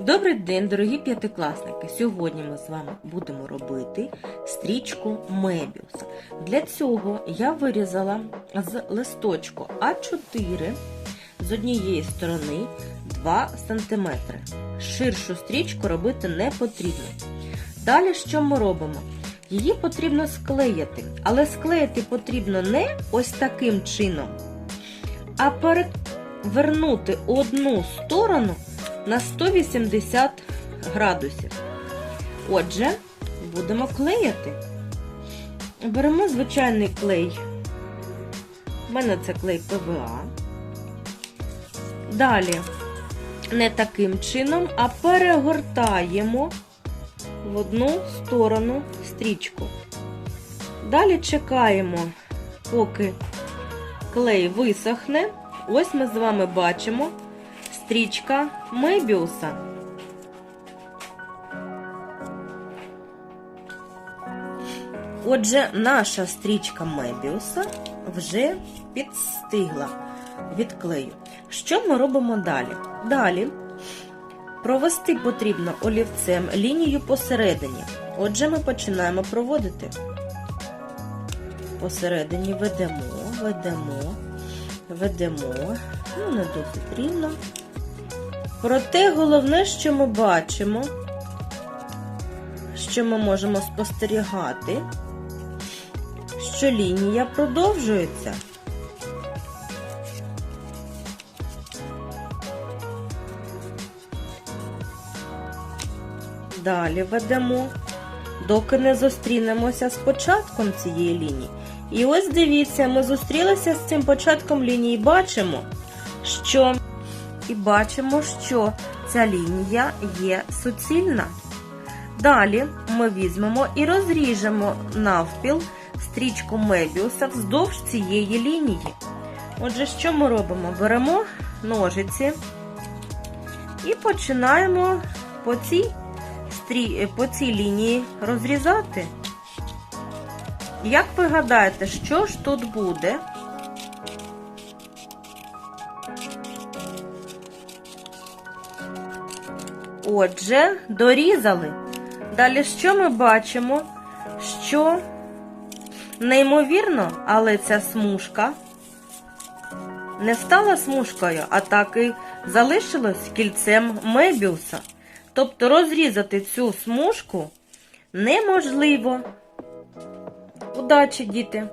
Добрий день, дорогі п'ятикласники! Сьогодні ми з вами будемо робити стрічку Мебіус. Для цього я вирізала з листочку А4 з однієї сторони 2 см. Ширшу стрічку робити не потрібно. Далі що ми робимо? Її потрібно склеїти, але склеїти потрібно не ось таким чином, а перевернути одну сторону на 180 градусів. Отже, будемо клеїти. Беремо звичайний клей. У мене це клей ПВА. Далі не таким чином, а перегортаємо в одну сторону стрічку. Далі чекаємо, поки клей висохне. Ось ми з вами бачимо стрічка Мебіуса. Отже, наша стрічка Мебіуса вже підстигла від клею. Що ми робимо далі? Далі провести потрібно олівцем лінію посередині. Отже, ми починаємо проводити. Посередині ведемо, ведемо, ведемо, ну, не досить рівно. Проте головне, що ми бачимо, що ми можемо спостерігати, що лінія продовжується. Далі ведемо, доки не зустрінемося з початком цієї лінії. І ось дивіться, ми зустрілися з цим початком лінії, бачимо, що і бачимо, що ця лінія є суцільна. Далі ми візьмемо і розріжемо навпіл стрічку Мебіуса вздовж цієї лінії. Отже, що ми робимо? Беремо ножиці і починаємо по цій, стрі... по цій лінії розрізати. Як ви гадаєте, що ж тут буде? Отже, дорізали. Далі що ми бачимо? Що неймовірно, але ця смужка не стала смужкою, а так і залишилась кільцем Мебіуса. Тобто розрізати цю смужку неможливо. Удачі, діти!